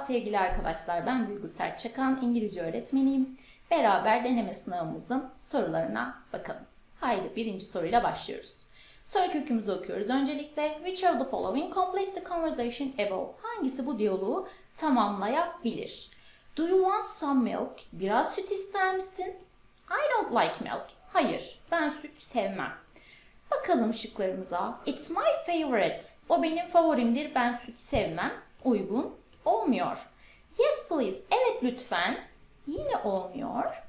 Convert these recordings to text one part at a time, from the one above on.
Sevgili arkadaşlar. Ben Duygu Sertçakan, İngilizce öğretmeniyim. Beraber deneme sınavımızın sorularına bakalım. Haydi birinci soruyla başlıyoruz. Soru kökümüzü okuyoruz. Öncelikle which of the following completes the conversation above? Hangisi bu diyaloğu tamamlayabilir? Do you want some milk? Biraz süt ister misin? I don't like milk. Hayır, ben süt sevmem. Bakalım şıklarımıza. It's my favorite. O benim favorimdir. Ben süt sevmem. Uygun olmuyor. Yes please. Evet lütfen. Yine olmuyor.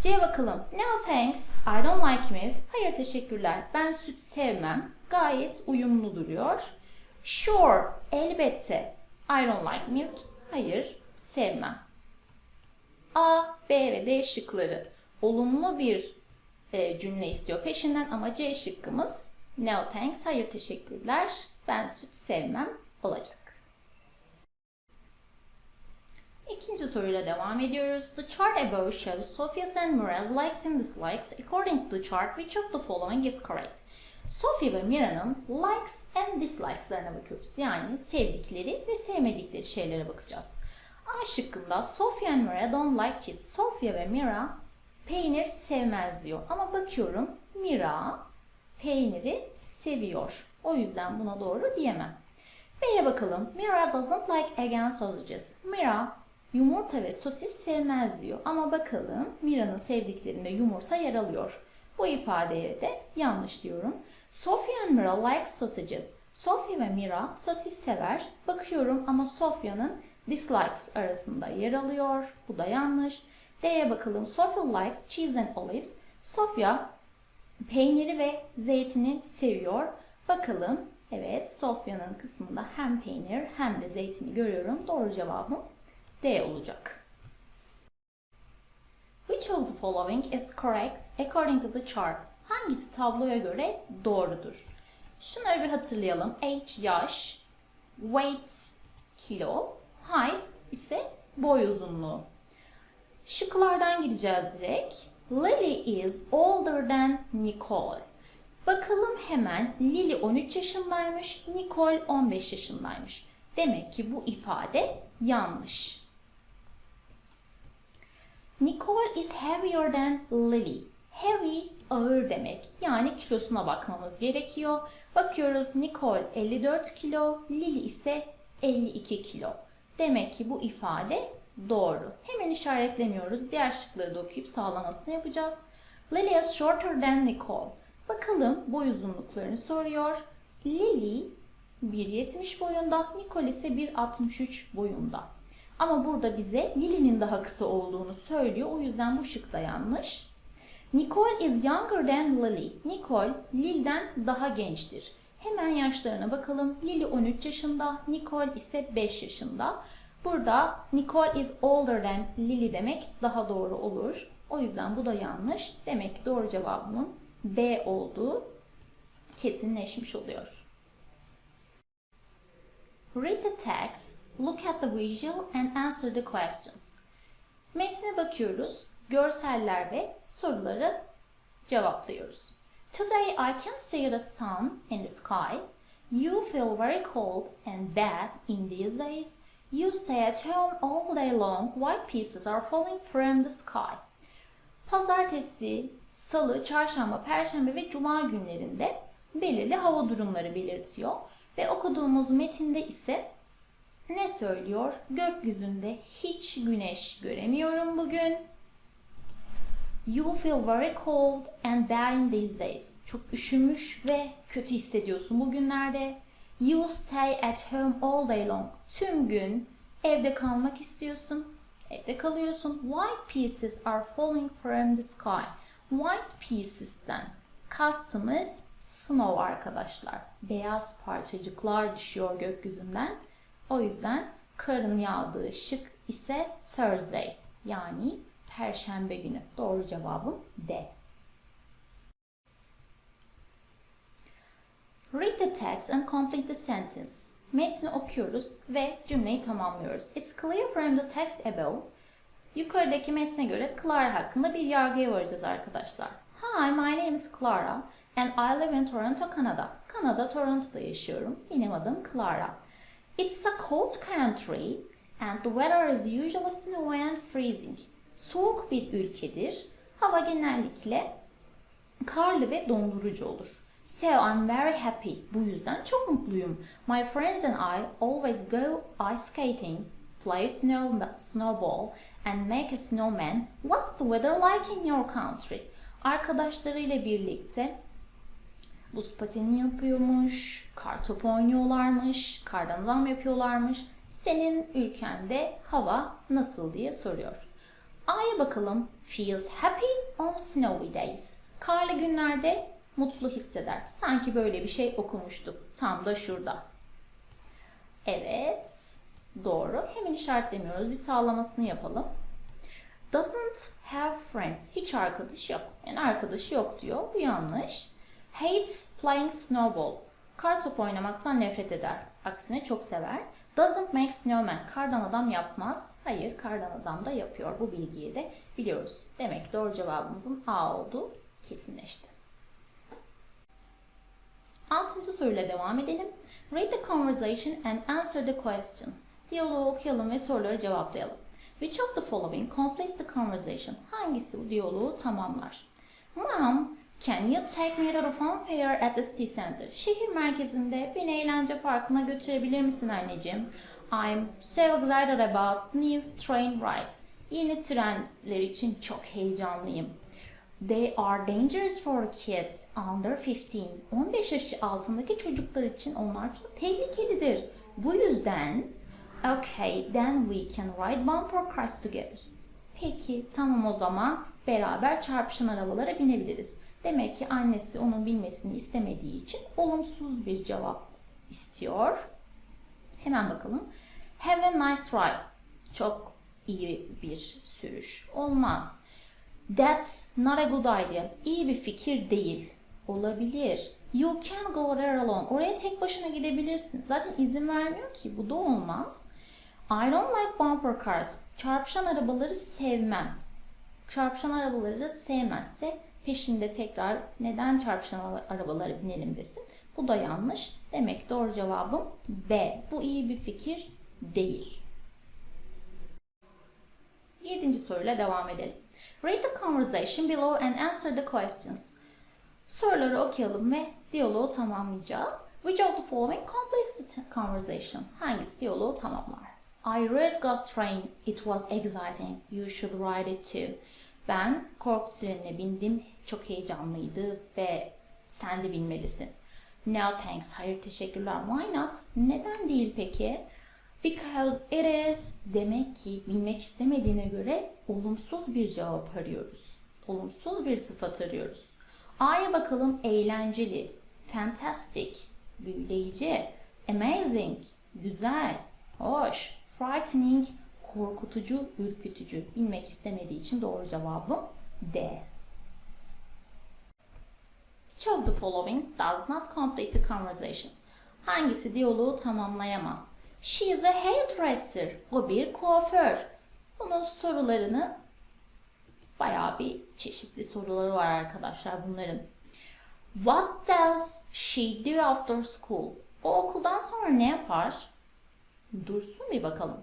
C'ye bakalım. No thanks. I don't like milk. Hayır teşekkürler. Ben süt sevmem. Gayet uyumlu duruyor. Sure. Elbette. I don't like milk. Hayır sevmem. A, B ve D şıkları olumlu bir e, cümle istiyor peşinden ama C şıkkımız no thanks, hayır teşekkürler, ben süt sevmem olacak. İkinci soruyla devam ediyoruz. The chart above shows Sophia's and Mira's likes and dislikes. According to the chart, which of the following is correct? Sophia ve Mira'nın likes and dislikes'larına bakıyoruz. Yani sevdikleri ve sevmedikleri şeylere bakacağız. A şıkkında Sophia and Mira don't like cheese. Sophia ve Mira peynir sevmez diyor. Ama bakıyorum Mira peyniri seviyor. O yüzden buna doğru diyemem. B'ye bakalım. Mira doesn't like and sausages. Mira yumurta ve sosis sevmez diyor. Ama bakalım Mira'nın sevdiklerinde yumurta yer alıyor. Bu ifadeye de yanlış diyorum. Sophia and Mira like sausages. Sophia ve Mira sosis sever. Bakıyorum ama Sophia'nın dislikes arasında yer alıyor. Bu da yanlış. D'ye bakalım. Sophia likes cheese and olives. Sophia peyniri ve zeytini seviyor. Bakalım. Evet, Sophia'nın kısmında hem peynir hem de zeytini görüyorum. Doğru cevabım D olacak. Which of the following is correct according to the chart? Hangisi tabloya göre doğrudur? Şunları bir hatırlayalım. Age yaş, weight kilo, height ise boy uzunluğu. Şıklardan gideceğiz direkt. Lily is older than Nicole. Bakalım hemen Lily 13 yaşındaymış, Nicole 15 yaşındaymış. Demek ki bu ifade yanlış. Nicole is heavier than Lily. Heavy ağır demek. Yani kilosuna bakmamız gerekiyor. Bakıyoruz Nicole 54 kilo, Lily ise 52 kilo. Demek ki bu ifade doğru. Hemen işaretlemiyoruz. Diğer şıkları da okuyup sağlamasını yapacağız. Lily is shorter than Nicole. Bakalım boy uzunluklarını soruyor. Lily 1.70 boyunda, Nicole ise 1.63 boyunda. Ama burada bize Lily'nin daha kısa olduğunu söylüyor. O yüzden bu şık da yanlış. Nicole is younger than Lily. Nicole Lil'den daha gençtir. Hemen yaşlarına bakalım. Lily 13 yaşında, Nicole ise 5 yaşında. Burada Nicole is older than Lily demek daha doğru olur. O yüzden bu da yanlış. Demek ki doğru cevabımın B olduğu kesinleşmiş oluyor. Read the text, look at the visual and answer the questions. Metne bakıyoruz, görseller ve soruları cevaplıyoruz. Today I can see the sun in the sky. You feel very cold and bad in these days. You stay at home all day long. White pieces are falling from the sky. Pazartesi, salı, çarşamba, perşembe ve cuma günlerinde belirli hava durumları belirtiyor. Ve okuduğumuz metinde ise ne söylüyor? Gökyüzünde hiç güneş göremiyorum bugün. You feel very cold and bad in these days. Çok üşümüş ve kötü hissediyorsun bugünlerde. You stay at home all day long. Tüm gün evde kalmak istiyorsun. Evde kalıyorsun. White pieces are falling from the sky. White pieces'ten kastımız snow arkadaşlar. Beyaz parçacıklar düşüyor gökyüzünden. O yüzden karın yağdığı şık ise Thursday yani Perşembe günü. Doğru cevabım D. Read the text and complete the sentence. Metni okuyoruz ve cümleyi tamamlıyoruz. It's clear from the text above. Yukarıdaki metne göre Clara hakkında bir yargıya varacağız arkadaşlar. Hi, my name is Clara and I live in Toronto, Canada. Kanada, Toronto'da yaşıyorum. Benim adım Clara. It's a cold country And the weather is usually snowy and freezing. Soğuk bir ülkedir. Hava genellikle karlı ve dondurucu olur. So I'm very happy. Bu yüzden çok mutluyum. My friends and I always go ice skating, play snow, snowball and make a snowman. What's the weather like in your country? Arkadaşlarıyla birlikte buz pateni yapıyormuş, kar topu oynuyorlarmış, kardan adam yapıyorlarmış. Senin ülkende hava nasıl diye soruyor. A'ya bakalım. Feels happy on snowy days. Karlı günlerde mutlu hisseder. Sanki böyle bir şey okumuştuk. Tam da şurada. Evet. Doğru. Hemen işaretlemiyoruz. Bir sağlamasını yapalım. Doesn't have friends. Hiç arkadaş yok. Yani arkadaşı yok diyor. Bu yanlış. Hates playing snowball. Kar topu oynamaktan nefret eder. Aksine çok sever. Doesn't make snowman. Kardan adam yapmaz. Hayır, kardan adam da yapıyor. Bu bilgiyi de biliyoruz. Demek doğru cevabımızın A olduğu kesinleşti. Altıncı soruyla devam edelim. Read the conversation and answer the questions. Diyaloğu okuyalım ve soruları cevaplayalım. Which of the following completes the conversation? Hangisi bu diyaloğu tamamlar? Mom, can you take me to the fun fair at the city center? Şehir merkezinde beni eğlence parkına götürebilir misin anneciğim? I'm so excited about new train rides. Yeni trenler için çok heyecanlıyım. They are dangerous for kids under 15. 15 yaş altındaki çocuklar için onlar çok tehlikelidir. Bu yüzden Okay, then we can ride bumper cars together. Peki, tamam o zaman beraber çarpışan arabalara binebiliriz. Demek ki annesi onun bilmesini istemediği için olumsuz bir cevap istiyor. Hemen bakalım. Have a nice ride. Çok iyi bir sürüş. Olmaz. That's not a good idea. İyi bir fikir değil. Olabilir. You can go there alone. Oraya tek başına gidebilirsin. Zaten izin vermiyor ki. Bu da olmaz. I don't like bumper cars. Çarpışan arabaları sevmem. Çarpışan arabaları sevmezse peşinde tekrar neden çarpışan arabalara binelim desin. Bu da yanlış. Demek doğru cevabım B. Bu iyi bir fikir değil. Yedinci soruyla devam edelim. Read the conversation below and answer the questions. Soruları okuyalım ve diyaloğu tamamlayacağız. Which of the following completes the conversation? Hangisi diyaloğu tamamlar? I read Ghost Train. It was exciting. You should ride it too. Ben korku trenine bindim. Çok heyecanlıydı ve sen de binmelisin. No thanks. Hayır teşekkürler. Why not? Neden değil peki? Because it is. Demek ki bilmek istemediğine göre olumsuz bir cevap arıyoruz. Olumsuz bir sıfat arıyoruz. A'ya bakalım eğlenceli, fantastic, büyüleyici, amazing, güzel, hoş, frightening, korkutucu, ürkütücü. Bilmek istemediği için doğru cevabım D. Which of the following does not complete the conversation? Hangisi diyaloğu tamamlayamaz? She is a hairdresser. O bir kuaför. Bunun sorularını bayağı bir çeşitli soruları var arkadaşlar bunların. What does she do after school? O okuldan sonra ne yapar? Dursun bir bakalım.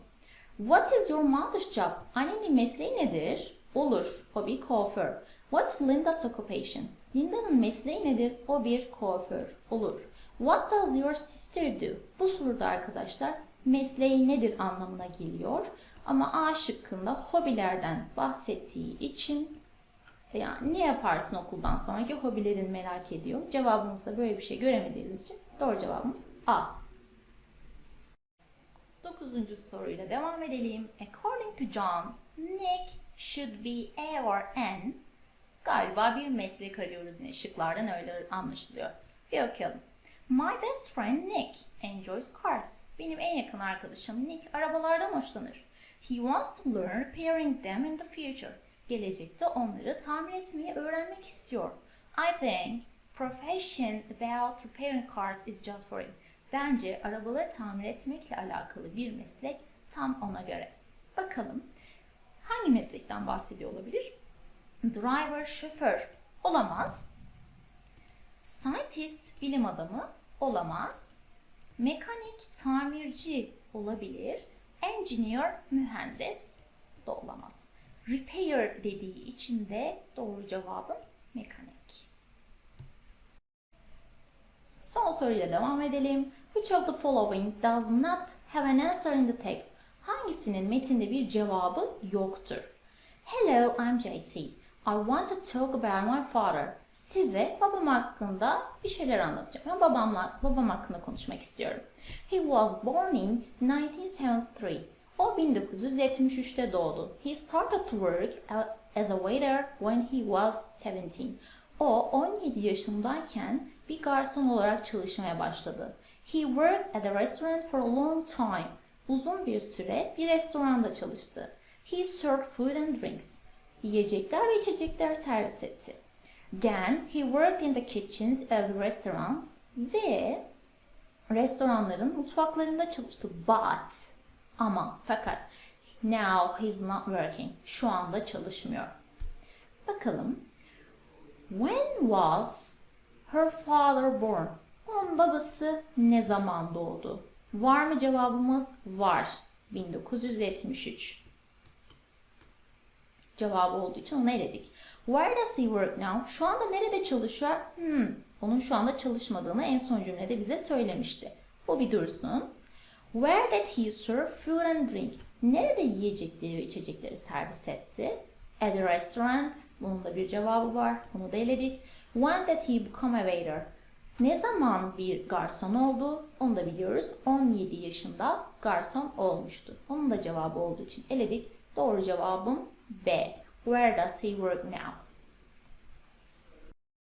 What is your mother's job? Annenin mesleği nedir? Olur. O bir kuaför. What's Linda's occupation? Linda'nın mesleği nedir? O bir kuaför. Olur. What does your sister do? Bu soruda arkadaşlar mesleği nedir anlamına geliyor. Ama A şıkkında hobilerden bahsettiği için yani ne yaparsın okuldan sonraki hobilerin merak ediyor. Cevabımızda böyle bir şey göremediğimiz için doğru cevabımız A. Dokuzuncu soruyla devam edelim. According to John, Nick should be A or N. Galiba bir meslek arıyoruz yine şıklardan öyle anlaşılıyor. Bir okuyalım. My best friend Nick enjoys cars. Benim en yakın arkadaşım Nick arabalardan hoşlanır. He wants to learn repairing them in the future. Gelecekte onları tamir etmeyi öğrenmek istiyor. I think profession about repairing cars is just for him. Bence arabaları tamir etmekle alakalı bir meslek tam ona göre. Bakalım hangi meslekten bahsediyor olabilir? Driver, şoför olamaz. Scientist, bilim adamı olamaz. Mekanik, tamirci olabilir. Engineer mühendis da olamaz. Repair dediği için de doğru cevabım mekanik. Son soruyla devam edelim. Which of the following does not have an answer in the text? Hangisinin metinde bir cevabı yoktur? Hello, I'm JC. I want to talk about my father. Size babam hakkında bir şeyler anlatacağım. Ben babamla babam hakkında konuşmak istiyorum. He was born in 1973. O 1973'te doğdu. He started to work as a waiter when he was 17. O 17 yaşındayken bir garson olarak çalışmaya başladı. He worked at a restaurant for a long time. Uzun bir süre bir restoranda çalıştı. He served food and drinks. Yiyecekler ve içecekler servis etti. Then he worked in the kitchens of the restaurants ve restoranların mutfaklarında çalıştı. But ama fakat now he's not working. Şu anda çalışmıyor. Bakalım. When was her father born? Onun babası ne zaman doğdu? Var mı cevabımız? Var. 1973. Cevabı olduğu için onu eledik. Where does he work now? Şu anda nerede çalışıyor? Hmm, onun şu anda çalışmadığını en son cümlede bize söylemişti. Bu bir dursun. Where did he serve food and drink? Nerede yiyecekleri ve içecekleri servis etti? At a restaurant. Bunun da bir cevabı var. Bunu da eledik. When did he become a waiter? Ne zaman bir garson oldu? Onu da biliyoruz. 17 yaşında garson olmuştu. Onun da cevabı olduğu için eledik. Doğru cevabım B. Where does he work now?